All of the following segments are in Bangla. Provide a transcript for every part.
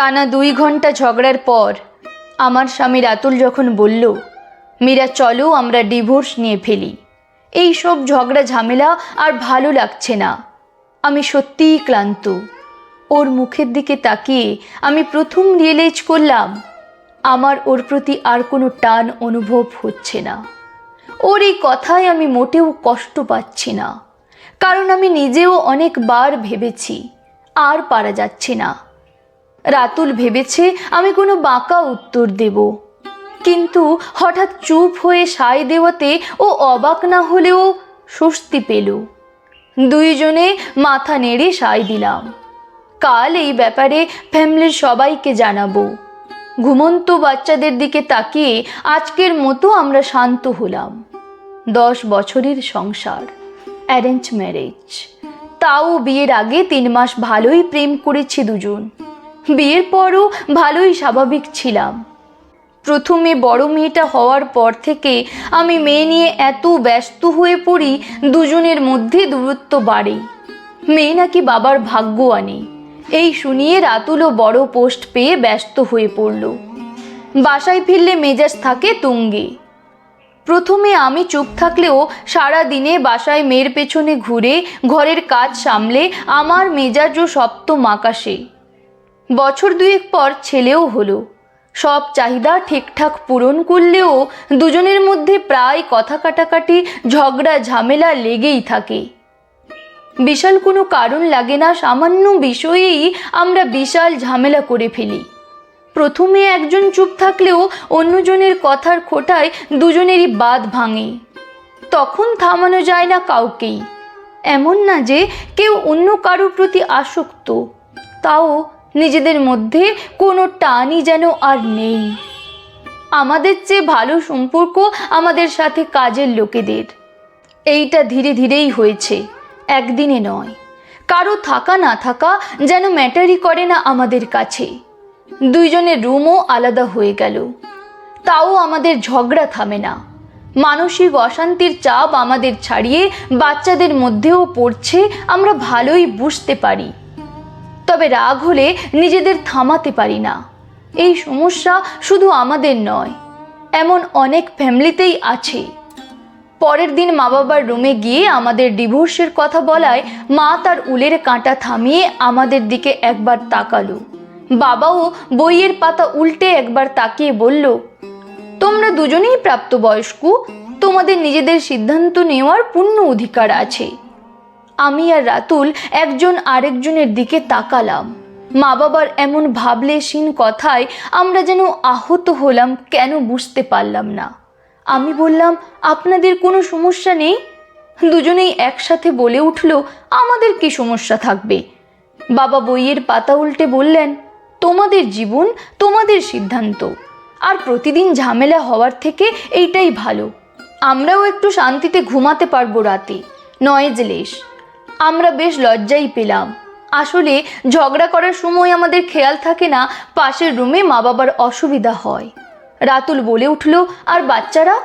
টানা দুই ঘণ্টা ঝগড়ার পর আমার স্বামী রাতুল যখন বলল, মীরা, চলো আমরা ডিভোর্স নিয়ে ফেলি। এই সব ঝগড়া, ঝামেলা আর ভালো লাগছে না। আমি সত্যিই ক্লান্ত। ওর মুখের দিকে তাকিয়ে আমি প্রথম রিয়েলাইজ করলাম, আমার ওর প্রতি আর কোনো টান অনুভব হচ্ছে না। ওর এই কথায় আমি মোটেও কষ্ট পাচ্ছি না। কারণ আমি নিজেও অনেকবার ভেবেছি, আর পারা যাচ্ছে না। রাতুল ভেবেছে আমি কোনো বাঁকা উত্তর দেব। কিন্তু হঠাৎ চুপ হয়ে সায় দেওয়াতে ও অবাক না হলেও স্বস্তি পেল। দুইজনে মাথা নেড়ে সায় দিলাম। কাল এই ব্যাপারে ফ্যামিলির সবাইকে জানাব। ঘুমন্ত বাচ্চাদের দিকে তাকিয়ে আজকের মতো আমরা শান্ত হলাম। দশ বছরের সংসার অ্যারেঞ্জ ম্যারেজ তাও বিয়ের আগে তিন মাস ভালোই প্রেম করেছি দুজন। বিয়ের পরও ভালোই স্বাভাবিক ছিলাম। প্রথমে বড় মেয়েটা হওয়ার পর থেকে আমি মেয়ে নিয়ে এত ব্যস্ত হয়ে পড়ি, দুজনের মধ্যে দূরত্ব বাড়ে। মেয়ে নাকি বাবার ভাগ্য আনে। এই শুনিয়ে রাতুলও বড় পোস্ট পেয়ে ব্যস্ত হয়ে পড়ল। বাসায় ফিরলে মেজাজ থাকে তুঙ্গে। প্রথমে আমি চুপ থাকলেও সারা দিনে বাসায় মেয়ের পেছনে ঘুরে ঘরের কাজ সামলে আমার মেজাজও সপ্তম আকাশে বছর দুয়েক পর ছেলেও হলো। সব চাহিদা ঠিকঠাক পূরণ করলেও দুজনের মধ্যে প্রায় কথা কাটাকাটি, ঝগড়া, ঝামেলা লেগেই থাকে। বিশাল কোনো কারণ লাগে না, সামান্য বিষয়েই আমরা বিশাল ঝামেলা করে ফেলি। প্রথমে একজন চুপ থাকলেও অন্যজনের কথার খোটায় দুজনেরই বাদ ভাঙে। তখন থামানো যায় না কাউকেই। এমন না যে কেউ অন্য কারোর প্রতি আসক্ত, তাও নিজেদের মধ্যে কোনো টানই যেন আর নেই। আমাদের চেয়ে ভালো সম্পর্ক আমাদের সাথে কাজের লোকেদের। এইটা ধীরে ধীরেই হয়েছে, একদিনে নয়। কারও থাকা না থাকা যেন ম্যাটারই করে না আমাদের কাছে। দুইজনের রুমও আলাদা হয়ে গেল। তাও আমাদের ঝগড়া থামে না। মানসিক অশান্তির চাপ আমাদের ছাড়িয়ে বাচ্চাদের মধ্যেও পড়ছে, আমরা ভালোই বুঝতে পারি। তবে রাগ হলে নিজেদের থামাতে পারি না। এই সমস্যা শুধু আমাদের নয়, এমন অনেক ফ্যামিলিতেই আছে। পরের দিন মা বাবার রুমে গিয়ে আমাদের ডিভোর্সের কথা বলায় মা তার উলের কাঁটা থামিয়ে আমাদের দিকে একবার তাকালো। বাবাও বইয়ের পাতা উল্টে একবার তাকিয়ে বলল, তোমরা দুজনেই প্রাপ্তবয়স্ক, তোমাদের নিজেদের সিদ্ধান্ত নেওয়ার পূর্ণ অধিকার আছে। আমি আর রাতুল একজন আরেকজনের দিকে তাকালাম। মা বাবার এমন ভাবলেশীন কথায় আমরা যেন আহত হলাম কেন বুঝতে পারলাম না। আমি বললাম, আপনাদের কোনো সমস্যা নেই? দুজনেই একসাথে বলে উঠল, আমাদের কি সমস্যা থাকবে? বাবা বইয়ের পাতা উল্টে বললেন, তোমাদের জীবন, তোমাদের সিদ্ধান্ত। আর প্রতিদিন ঝামেলা হওয়ার থেকে এইটাই ভালো। আমরাও একটু শান্তিতে ঘুমাতে পারব রাতে। নয়েজলেশ আমরা বেশ লজ্জাই পেলাম। আসলে ঝগড়া করার সময় আমাদের খেয়াল থাকে না, পাশের রুমে মা বাবার অসুবিধা হয়। রাতুল বলে উঠল, আর বাচ্চারা?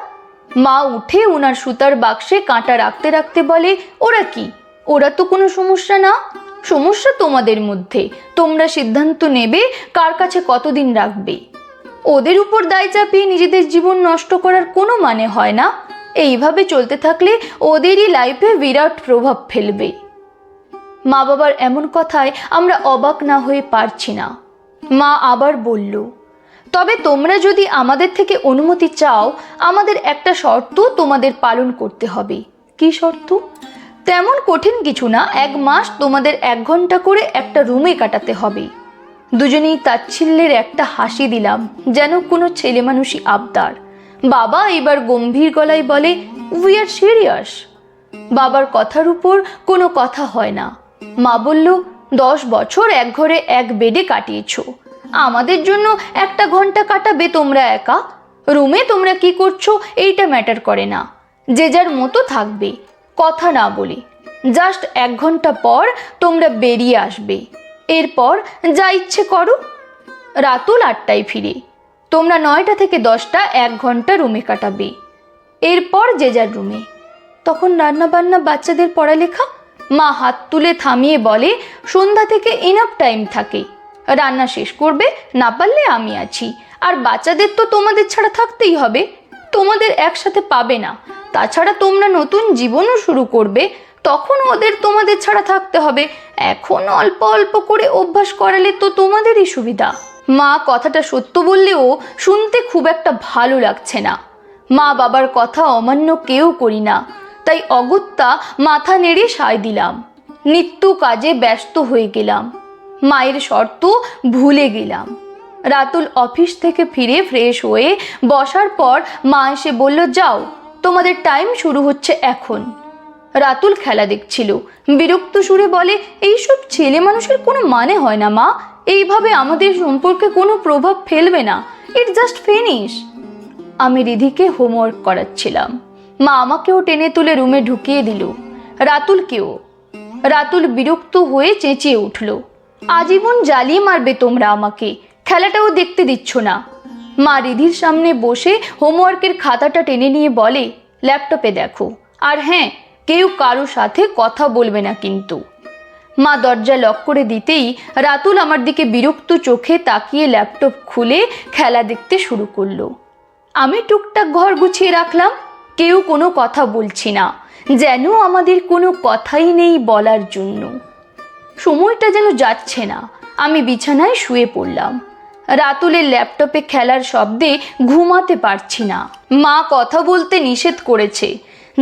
মা উঠে ওনার সুতার বাক্সে কাঁটা রাখতে রাখতে বলে, ওরা কি? ওরা তো কোনো সমস্যা না? সমস্যা তোমাদের মধ্যে। তোমরা সিদ্ধান্ত নেবে কার কাছে কতদিন রাখবে। ওদের উপর দায় চাপিয়ে নিজেদের জীবন নষ্ট করার কোনো মানে হয় না। এইভাবে চলতে থাকলে ওদেরই লাইফে বিরাট প্রভাব ফেলবে। মা বাবার এমন কথায় আমরা অবাক না হয়ে পারছি না। মা আবার বলল, তবে তোমরা যদি আমাদের থেকে অনুমতি চাও, আমাদের একটা শর্ত তোমাদের পালন করতে হবে। কি শর্ত? তেমন কঠিন কিছু না, এক মাস তোমাদের এক ঘণ্টা করে একটা রুমে কাটাতে হবে। দুজনেই তাচ্ছিল্যের একটা হাসি দিলাম, যেন কোনো ছেলে মানুষই আবদার। বাবা এবার গম্ভীর গলায় বলে উই আর সিরিয়াস বাবার কথার উপর কোনো কথা হয় না। মা বলল, দশ বছর এক ঘরে এক বেডে কাটিয়েছ। আমাদের জন্য একটা ঘণ্টা কাটাবে তোমরা একা। রুমে তোমরা কি করছ এইটা ম্যাটার করে না। যে যার মতো থাকবে। কথা না বলে। জাস্ট এক ঘণ্টা পর তোমরা বেরিয়ে আসবে। এরপর যা ইচ্ছে করো। রাতুল আটটায় ফিরে। তোমরা নয়টা থেকে দশটা এক ঘণ্টা রুমে কাটাবে। এরপর যে যার রুমে। তখন রান্না বান্না বাচ্চাদের পড়ালেখা মা হাত তুলে থামিয়ে বলে, সন্ধ্যা থেকে ইনাফ টাইম থাকে। রান্না শেষ করবে, না পারলে আমি আছি। আর বাচ্চাদের তো তোমাদের ছাড়া থাকতেই হবে। তোমাদের একসাথে পাবে না। তাছাড়া তোমরা নতুন জীবনও শুরু করবে। তখন ওদের তোমাদের ছাড়া থাকতে হবে। এখন অল্প অল্প করে অভ্যাস করালে তো তোমাদেরই সুবিধা। মা কথাটা সত্য বললেও শুনতে খুব একটা ভালো লাগছে না। মা বাবার কথা অমান্য কেউ করি না। তাই অগত্যা মাথা নেড়ে সায় দিলাম। নিত্য কাজে ব্যস্ত হয়ে গেলাম। মায়ের শর্ত, ভুলে গেলাম। রাতুল অফিস থেকে ফিরে ফ্রেশ হয়ে বসার পর মা এসে বলল, যাও, তোমাদের টাইম শুরু হচ্ছে এখন। রাতুল খেলা দেখছিল। বিরক্ত সুরে বলে, এইসব ছেলে মানুষের কোনো মানে হয় না মা। এইভাবে আমাদের সম্পর্কে কোনো প্রভাব ফেলবে না। ইট জাস্ট ফিনিশ আমি রিধিকে হোমওয়ার্ক করাচ্ছিলাম। মা আমাকেও টেনে তুলে রুমে ঢুকিয়ে দিল। রাতুলকেও। রাতুল বিরক্ত হয়ে চেঁচিয়ে উঠল, আজীবন জ্বালিয়ে মারবে তোমরা আমাকে, খেলাটাও দেখতে দিচ্ছ না। মা রিধির সামনে বসে হোমওয়ার্কের খাতাটা টেনে নিয়ে বলে, ল্যাপটপে দেখো। আর হ্যাঁ কেউ কারও সাথে কথা বলবে না কিন্তু। মা দরজা লক করে দিতেই রাতুল আমার দিকে বিরক্ত চোখে তাকিয়ে ল্যাপটপ খুলে খেলা দেখতে শুরু করল। আমি টুকটাক ঘর গুছিয়ে রাখলাম। কেউ কোনো কথা বলছি না, যেন আমাদের কোনো কথাই নেই বলার জন্য। সময়টা যেন যাচ্ছে না, আমি বিছানায় শুয়ে পড়লাম। রাতুলের ল্যাপটপে খেলার শব্দে ঘুমাতে পারছি না। মা কথা বলতে নিষেধ করেছে।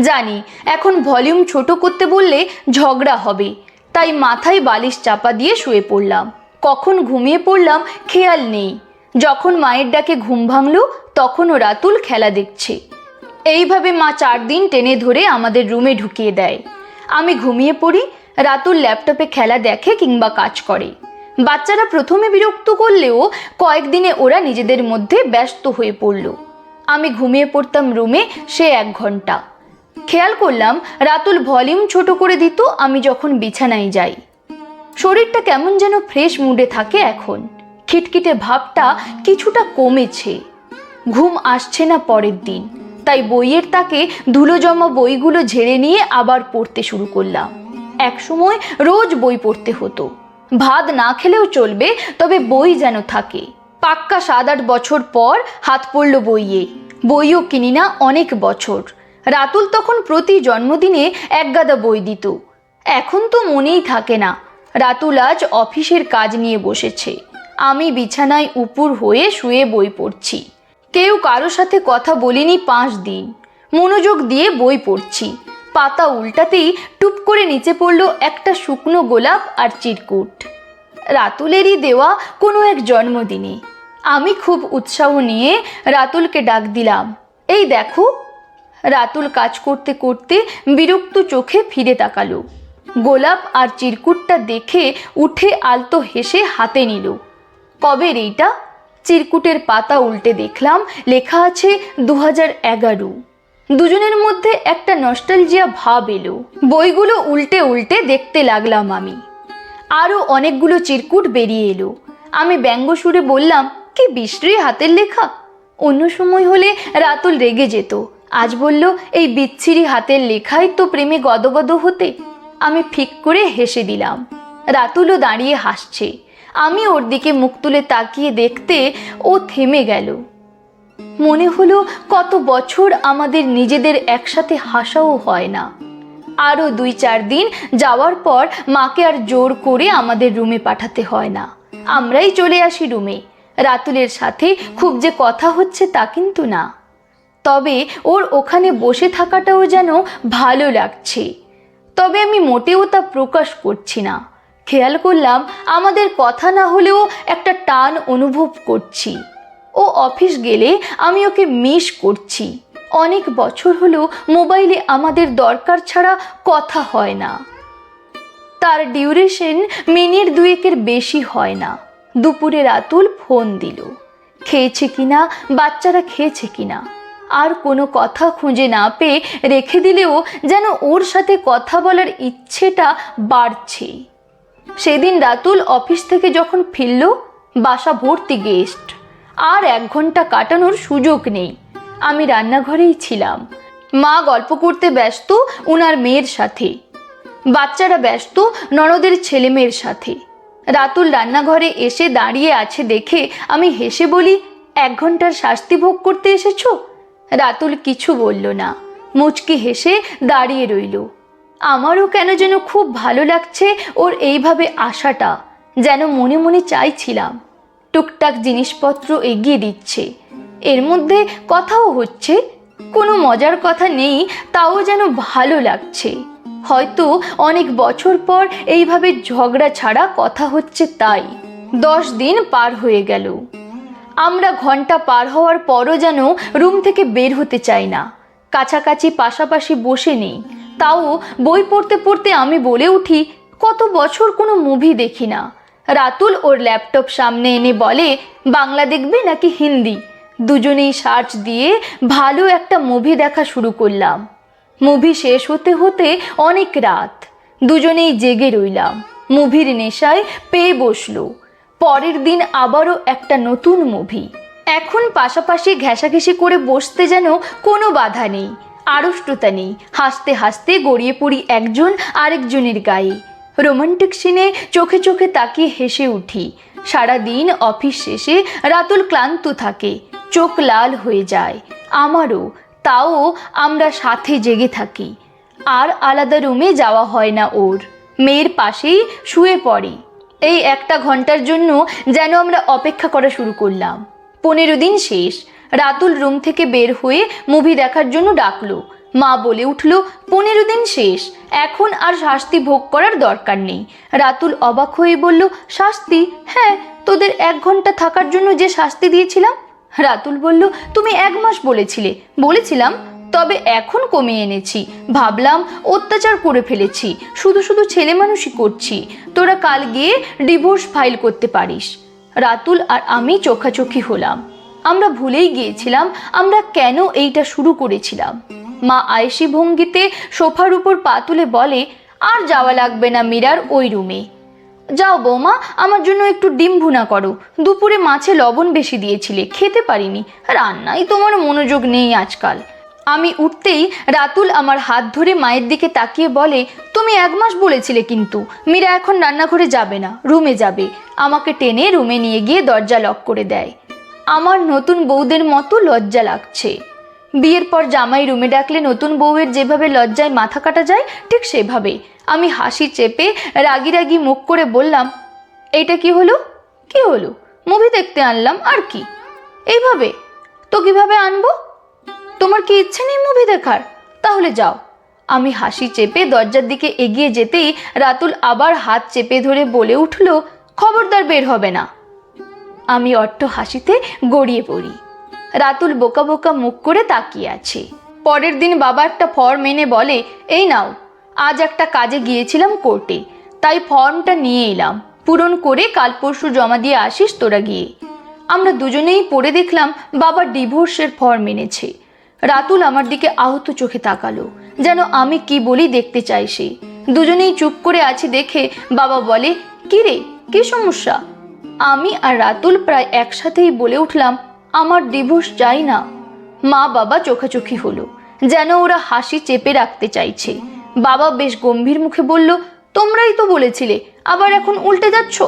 জানি, এখন ভলিউম ছোট করতে বললে ঝগড়া হবে, তাই মাথায় বালিশ চাপা দিয়ে শুয়ে পড়লাম। কখন ঘুমিয়ে পড়লাম খেয়াল নেই। যখন মায়ের ডাকে ঘুম ভাঙল, তখনও রাতুল খেলা দেখছে। এইভাবে মা চার দিন টেনে ধরে আমাদের রুমে ঢুকিয়ে দেয়। আমি ঘুমিয়ে পড়ি, রাতুল ল্যাপটপে খেলা দেখে কিংবা কাজ করে। বাচ্চারা প্রথমে বিরক্ত করলেও কয়েকদিনে ওরা নিজেদের মধ্যে ব্যস্ত হয়ে পড়ল। আমি ঘুমিয়ে পড়তাম রুমে সে এক ঘণ্টা। খেয়াল করলাম রাতুল ভলিউম ছোট করে দিত, আমি যখন বিছানায় যাই। শরীরটা কেমন যেন ফ্রেশ মুডে থাকে এখন। খিটখিটে ভাবটা কিছুটা কমেছে। ঘুম আসছে না পরের দিন। তাই বইয়ের তাকে ধুলো জমা বইগুলো ঝেড়ে নিয়ে আবার পড়তে শুরু করলাম একসময় রোজ বই পড়তে হতো। ভাত না খেলেও চলবে, তবে বই যেন থাকে। পাক্কা সাত আট বছর পর হাত পড়ল বইয়ে। বইও কিনি না অনেক বছর। রাতুল তখন প্রতি জন্মদিনে একগাদা বই দিত। এখন তো মনেই থাকে না, রাতুল আজ অফিসের কাজ নিয়ে বসেছে। আমি বিছানায় উপুর হয়ে শুয়ে বই পড়ছি। কেউ কারও সাথে কথা বলিনি পাঁচ দিন। মনোযোগ দিয়ে বই পড়ছি। পাতা উল্টাতেই টুপ করে নিচে পড়ল একটা শুকনো গোলাপ আর চিরকুট। রাতুলেরই দেওয়া কোনো এক জন্মদিনে। আমি খুব উৎসাহ নিয়ে রাতুলকে ডাক দিলাম, এই দেখো। রাতুল কাজ করতে করতে বিরক্ত চোখে ফিরে তাকালো। গোলাপ আর চিরকুটটা দেখে উঠে আলতো হেসে হাতে নিল কবের এইটা চিরকুটের পাতা উল্টে দেখলাম। লেখা আছে দু হাজার এগারো। দুজনের মধ্যে একটা নস্টালজিয়া ভাব এলো। বইগুলো উল্টে উল্টে দেখতে লাগলাম আমি। আরও অনেকগুলো চিরকুট বেরিয়ে এলো। আমি ব্যঙ্গ সুরে বললাম, কি বিশ্রী হাতের লেখা। অন্য সময় হলে রাতুল রেগে যেত। আজ বলল, এই বিচ্ছিরি হাতের লেখাই তো প্রেমে গদগদ হতে। আমি ফিক করে হেসে দিলাম। রাতুলও দাঁড়িয়ে হাসছে। আমি ওর দিকে মুখ তুলে তাকিয়ে দেখতে ও থেমে গেল। মনে হলো কত বছর আমাদের নিজেদের একসাথে হাসাও হয় না। আরও দুই চার দিন যাওয়ার পর মাকে আর জোর করে আমাদের রুমে পাঠাতে হয় না। আমরাই চলে আসি রুমে। রাতুলের সাথে খুব যে কথা হচ্ছে তা কিন্তু না। তবে ওর ওখানে বসে থাকাটাও যেন ভালো লাগছে। তবে আমি মোটেও তা প্রকাশ করছি না। খেয়াল করলাম আমাদের কথা না হলেও একটা টান অনুভব করছি। ও অফিস গেলে আমি ওকে মিস করছি। অনেক বছর হলো মোবাইলে আমাদের দরকার ছাড়া কথা হয় না। তার ডিউরেশন মিনিট দুয়েকের বেশি হয় না। দুপুরে রাতুল ফোন দিল। খেয়েছে কিনা, বাচ্চারা খেয়েছে কিনা? আর কোনো কথা খুঁজে না পেয়ে রেখে দিলেও যেন ওর সাথে কথা বলার ইচ্ছেটা বাড়ছে। সেদিন রাতুল অফিস থেকে যখন ফিরল, বাসা ভর্তি গেস্ট। আর এক ঘণ্টা কাটানোর সুযোগ নেই। আমি রান্নাঘরেই ছিলাম। মা গল্প করতে ব্যস্ত, উনার মেয়ের সাথে। বাচ্চারা ব্যস্ত, ননদের ছেলে মেয়ের সাথে। রাতুল রান্নাঘরে এসে দাঁড়িয়ে আছে দেখে আমি হেসে বলি, এক ঘণ্টার শাস্তি ভোগ করতে এসেছ? রাতুল কিছু বলল না। মুচকি হেসে দাঁড়িয়ে রইল। আমারও কেন যেন খুব ভালো লাগছে ওর এইভাবে আসাটা যেন মনে মনে চাইছিলাম। টুকটাক জিনিসপত্র এগিয়ে দিচ্ছে। এর মধ্যে কথাও হচ্ছে, কোনো মজার কথা নেই, তাও যেন ভালো লাগছে। হয়তো অনেক বছর পর এইভাবে ঝগড়া ছাড়া কথা হচ্ছে তাই। দশ দিন পার হয়ে গেল। আমরা ঘণ্টা পার হওয়ার পরও যেন রুম থেকে বের হতে চাই না। কাছাকাছি পাশাপাশি বসে নেই। তাও বই পড়তে পড়তে আমি বলে উঠি, কত বছর কোনো মুভি দেখি না। রাতুল ওর ল্যাপটপ সামনে এনে বলে, বাংলা দেখবে নাকি হিন্দি? দুজনেই সার্চ দিয়ে ভালো একটা মুভি দেখা শুরু করলাম। মুভি শেষ হতে হতে অনেক রাত, দুজনেই জেগে রইলাম। মুভির নেশায় পেয়ে বসল। পরের দিন আবারও একটা নতুন মুভি এখন পাশাপাশি ঘেঁষাঘেঁষি করে বসতে যেন কোনো বাধা নেই। আড়ষ্টতা নেই হাসতে হাসতে গড়িয়ে পড়ি একজন আরেকজনের গায়ে। রোমান্টিক সিনে চোখে চোখে তাকিয়ে হেসে উঠি। সারা দিন অফিস শেষে রাতুল ক্লান্ত থাকে, চোখ লাল হয়ে যায়। আমারও, তাও আমরা সাথে জেগে থাকি। আর আলাদা রুমে যাওয়া হয় না ওর। মেয়ের পাশেই শুয়ে পড়ে। এই একটা ঘণ্টার জন্য যেন আমরা অপেক্ষা করা শুরু করলাম। পনেরো দিন শেষ। রাতুল রুম থেকে বের হয়ে মুভি দেখার জন্য ডাকলো। মা বলে উঠল, পনেরো দিন শেষ, এখন আর শাস্তি ভোগ করার দরকার নেই। রাতুল অবাক হয়ে বলল, শাস্তি? হ্যাঁ তোদের এক ঘণ্টা থাকার জন্য যে শাস্তি দিয়েছিলাম? রাতুল বলল, তুমি এক মাস বলেছিলে, বলেছিলাম, তবে এখন কমিয়ে এনেছি। ভাবলাম, অত্যাচার করে ফেলেছি, শুধু শুধু ছেলে মানুষই করছি। তোরা কাল গিয়ে ডিভোর্স ফাইল করতে পারিস। রাতুল আর আমি চোখাচোখি হলাম। আমরা ভুলেই গিয়েছিলাম, আমরা কেন এইটা শুরু করেছিলাম? মা আয়েসি ভঙ্গিতে সোফার উপর পা তুলে বলে, আর যাওয়া লাগবে না মীরার ওই রুমে। যাও বৌমা, আমার জন্য একটু ডিম ভুনা করো। দুপুরে মাছে লবণ বেশি দিয়েছিলে, খেতে পারিনি। রান্নাই তোমার মনোযোগ নেই আজকাল। আমি উঠতেই রাতুল আমার হাত ধরে মায়ের দিকে তাকিয়ে বলে, তুমি এক মাস বলেছিলে কিন্তু, মীরা এখন রান্নাঘরে যাবে না, রুমে যাবে। আমাকে টেনে রুমে নিয়ে গিয়ে দরজা লক করে দেয়। আমার নতুন বউদের মতো লজ্জা লাগছে। বিয়ের পর জামাই রুমে ডাকলে নতুন বউয়ের যেভাবে লজ্জায় মাথা কাটা যায়, ঠিক সেভাবে। আমি হাসি চেপে রাগি রাগি মুখ করে বললাম, এইটা কি হলো? কি হলো? মুভি দেখতে আনলাম, আর কি? এইভাবে? তো কীভাবে আনব? তোমার কি ইচ্ছে নেই মুভি দেখার? তাহলে যাও। আমি হাসি চেপে দরজার দিকে এগিয়ে যেতেই রাতুল আবার হাত চেপে ধরে বলে উঠল, খবরদার বের হবে না। আমি অট্ট হাসিতে গড়িয়ে পড়ি। রাতুল বোকা বোকা মুখ করে তাকিয়ে আছে। পরের দিন বাবা একটা ফর্ম এনে বলে, এই নাও, আজ একটা কাজে গিয়েছিলাম কোর্টে তাই ফর্মটা নিয়ে এলাম। পূরণ করে কাল পরশু জমা দিয়ে আসিস তোরা গিয়ে। আমরা দুজনেই পড়ে দেখলাম বাবা ডিভোর্সের ফর্ম এনেছে। রাতুল আমার দিকে আহত চোখে তাকালো, যেন আমি কি বলি দেখতে চাই সে। দুজনেই চুপ করে আছি দেখে বাবা বলে কি রে কি সমস্যা? আমি আর রাতুল প্রায় একসাথেই বলে উঠলাম, আমার ডিভোর্স চাই না। মা বাবা চোখাচোখি হলো, যেন ওরা হাসি চেপে রাখতে চাইছে। বাবা বেশ গম্ভীর মুখে বলল, তোমরাই তো বলেছিলে, আবার এখন উল্টে যাচ্ছ?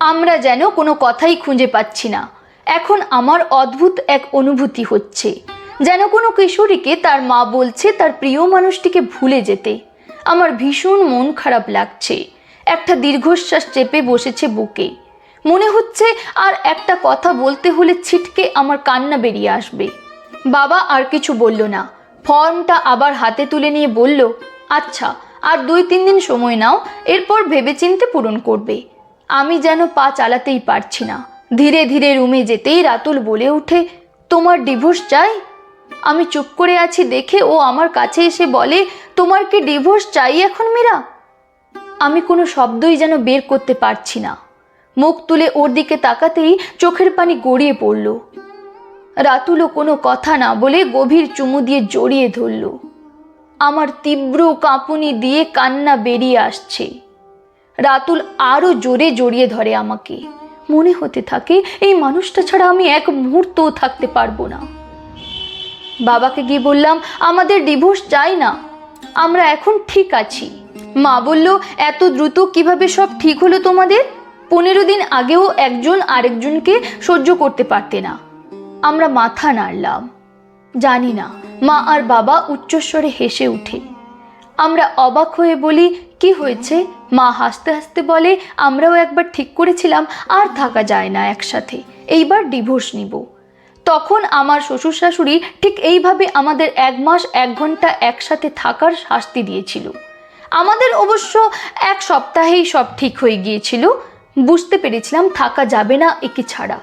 আমরা যেন কোনো কথাই খুঁজে পাচ্ছি না। এখন আমার অদ্ভুত এক অনুভূতি হচ্ছে, যেন কোনো কিশোরীকে তার মা বলছে তার প্রিয় মানুষটিকে ভুলে যেতে। আমার ভীষণ মন খারাপ লাগছে। একটা দীর্ঘশ্বাস চেপে বসেছে বুকে। মনে হচ্ছে আর একটা কথা বলতে হলে ছিটকে আমার কান্না বেরিয়ে আসবে। বাবা আর কিছু বলল না। ফর্মটা আবার হাতে তুলে নিয়ে বলল আচ্ছা আর দুই তিন দিন সময় নাও, এরপর ভেবেচিন্তে পূরণ করবে। আমি যেন পা চালাতেই পারছি না। ধীরে ধীরে রুমে যেতেই রাতুল বলে ওঠে, তোমার ডিভোর্স চাই? আমি চুপ করে আছি দেখে ও আমার কাছে এসে বলে, তোমার কি ডিভোর্স চাই এখন মীরা? আমি কোনো শব্দই যেন বের করতে পারছি না। মুখ তুলে ওর দিকে তাকাতেই চোখের পানি গড়িয়ে পড়ল। রাতুলও কোনো কথা না বলে গভীর চুমু দিয়ে জড়িয়ে ধরল। আমার তীব্র কাঁপুনি দিয়ে কান্না বেরিয়ে আসছে। রাতুল আরও জোরে জড়িয়ে ধরে আমাকে। মনে হতে থাকে এই মানুষটা ছাড়া আমি এক মুহূর্তও থাকতে পারব না। বাবাকে গিয়ে বললাম, আমাদের ডিভোর্স চাই না। আমরা এখন ঠিক আছি। মা বলল, এত দ্রুত কীভাবে সব ঠিক হলো তোমাদের? পনেরো দিন আগেও একজন আরেকজনকে সহ্য করতে পারতে না। আমরা মাথা নাড়লাম। জানি না, মা আর বাবা উচ্চস্বরে হেসে উঠে। আমরা অবাক হয়ে বলি, কি হয়েছে? মা হাসতে হাসতে বলে, আমরাও একবার ঠিক করেছিলাম, আর থাকা যায় না একসাথে। এইবার ডিভোর্স নিব। তখন আমার শ্বশুর শাশুড়ি ঠিক এইভাবে আমাদের এক মাস, এক ঘণ্টা একসাথে থাকার শাস্তি দিয়েছিল। আমাদের অবশ্য এক সপ্তাহেই সব ঠিক হয়ে গিয়েছিল। বুঝতে পেরেছিলাম থাকা যাবে না একে ছাড়া।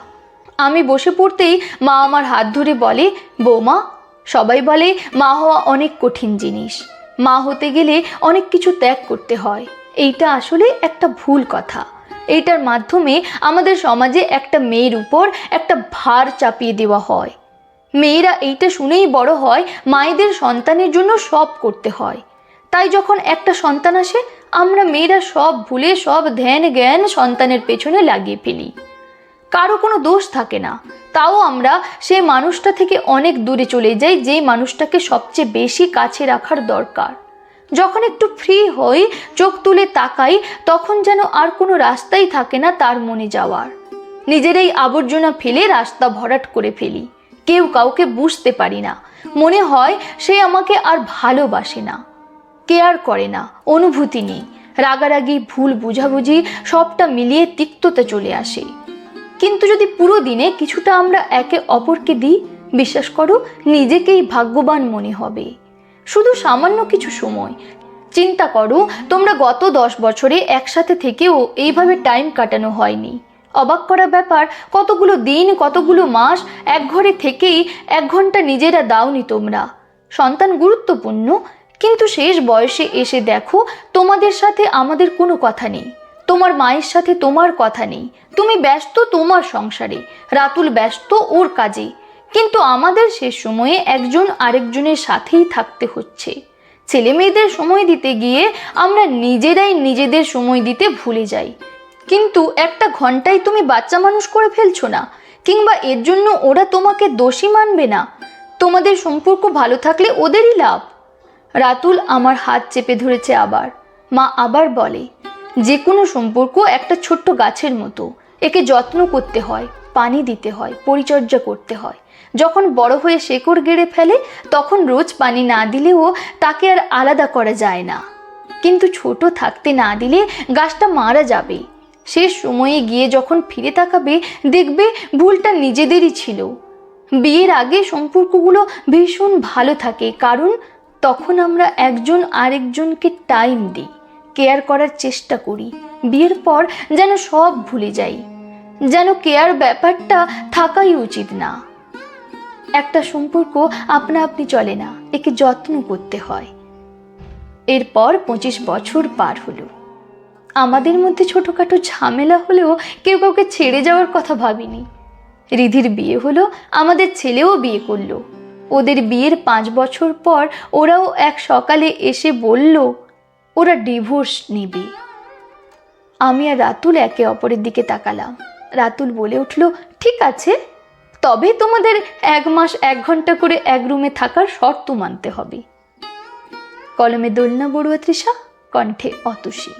আমি বসে পড়তেই মা আমার হাত ধরে বলে, বৌমা। সবাই বলে, মা হওয়া অনেক কঠিন জিনিস। মা হতে গেলে অনেক কিছু ত্যাগ করতে হয়। এইটা আসলে একটা ভুল কথা। এইটার মাধ্যমে আমাদের সমাজে একটা মেয়ের উপর একটা ভার চাপিয়ে দেওয়া হয়। মেয়েরা এইটা শুনেই বড় হয়, মায়েদের সন্তানের জন্য সব করতে হয়। তাই যখন একটা সন্তান আসে, আমরা মেয়েরা সব ভুলে, সব ধ্যান জ্ঞান সন্তানের পেছনে লাগিয়ে ফেলি। কারও কোনো দোষ থাকে না। তাও আমরা সেই মানুষটা থেকে অনেক দূরে চলে যাই, যেই মানুষটাকে সবচেয়ে বেশি কাছে রাখার দরকার। যখন একটু ফ্রি হই, চোখ তুলে তাকাই, তখন যেন আর কোনো রাস্তাই থাকে না তার মনে যাওয়ার। নিজের এই আবর্জনা ফেলে রাস্তা ভরাট করে ফেলি। কেউ কাউকে বুঝতে পারি না। মনে হয় সে আমাকে আর ভালোবাসে না। কেয়ার করে না, অনুভূতি নেই। রাগারাগি, ভুল বুঝাবুঝি সবটা মিলিয়ে তিক্ততা চলে আসে। কিন্তু যদি পুরো দিনে কিছুটা আমরা একে অপরকে দিই, বিশ্বাস করো, নিজেকেই ভাগ্যবান মনে হবে। শুধু সামান্য কিছু সময়। চিন্তা করো, তোমরা গত দশ বছরে একসাথে থেকেও এইভাবে টাইম কাটানো হয়নি। অবাক করা ব্যাপার, কতগুলো দিন, কতগুলো মাস এক ঘরে থেকেই এক ঘণ্টা নিজেরা দাওনি তোমরা। সন্তান গুরুত্বপূর্ণ কিন্তু শেষ বয়সে এসে দেখো, তোমাদের সাথে আমাদের কোনো কথা নেই। তোমার মায়ের সাথে তোমার কথা নেই। তুমি ব্যস্ত তোমার সংসারে। রাতুল ব্যস্ত ওর কাজে। কিন্তু আমাদের শেষ সময়ে একজন আরেকজনের সাথেই থাকতে হচ্ছে। ছেলে মেয়েদের সময় দিতে গিয়ে আমরা নিজেরাই নিজেদের সময় দিতে ভুলে যাই। কিন্তু একটা ঘন্টায় তুমি বাচ্চা মানুষ করে ফেলছো না। কিংবা এর জন্য ওরা তোমাকে দোষী মানবে না। তোমাদের সম্পর্ক ভালো থাকলে ওদেরই লাভ। রাতুল আমার হাত চেপে ধরেছে আবার। মা আবার বলে, যে কোনো সম্পর্ক একটা ছোট্ট গাছের মতো। একে যত্ন করতে হয়, পানি দিতে হয়, পরিচর্যা করতে হয়। যখন বড় হয়ে শেকড় গেড়ে ফেলে, তখন রোজ পানি না দিলেও তাকে আর আলাদা করা যায় না। কিন্তু ছোট থাকতে না দিলে গাছটা মারা যাবে। শেষ সময়ে গিয়ে যখন ফিরে তাকাবে, দেখবে ভুলটা নিজেদেরই ছিল। বিয়ের আগে সম্পর্কগুলো ভীষণ ভালো থাকে, কারণ তখন আমরা একজন আরেকজনকে টাইম দিই কেয়ার করার চেষ্টা করি। বিয়ের পর যেন সব ভুলে যাই, যেন কেয়ার ব্যাপারটা থাকাই উচিত না। একটা সম্পর্ক আপনা আপনি চলে না, একে যত্ন করতে হয়। এরপর পঁচিশ বছর পার হলো। আমাদের মধ্যে ছোটোখাটো ঝামেলা হলেও কেউ কাউকে ছেড়ে যাওয়ার কথা ভাবিনি। রিধির বিয়ে হলো, আমাদের ছেলেও বিয়ে করল। ওদের বিয়ের পাঁচ বছর পর ওরাও এক সকালে এসে বলল, ওরা ডিভোর্স নেবে। আমি আর রাতুল একে অপরের দিকে তাকালাম। রাতুল বলে উঠল, ঠিক আছে, তবে তোমাদের এক মাস এক ঘণ্টা করে এক রুমে থাকার শর্ত মানতে হবে। কলমে দোলনা বড়ুয়া তৃষা, কণ্ঠে অতসী।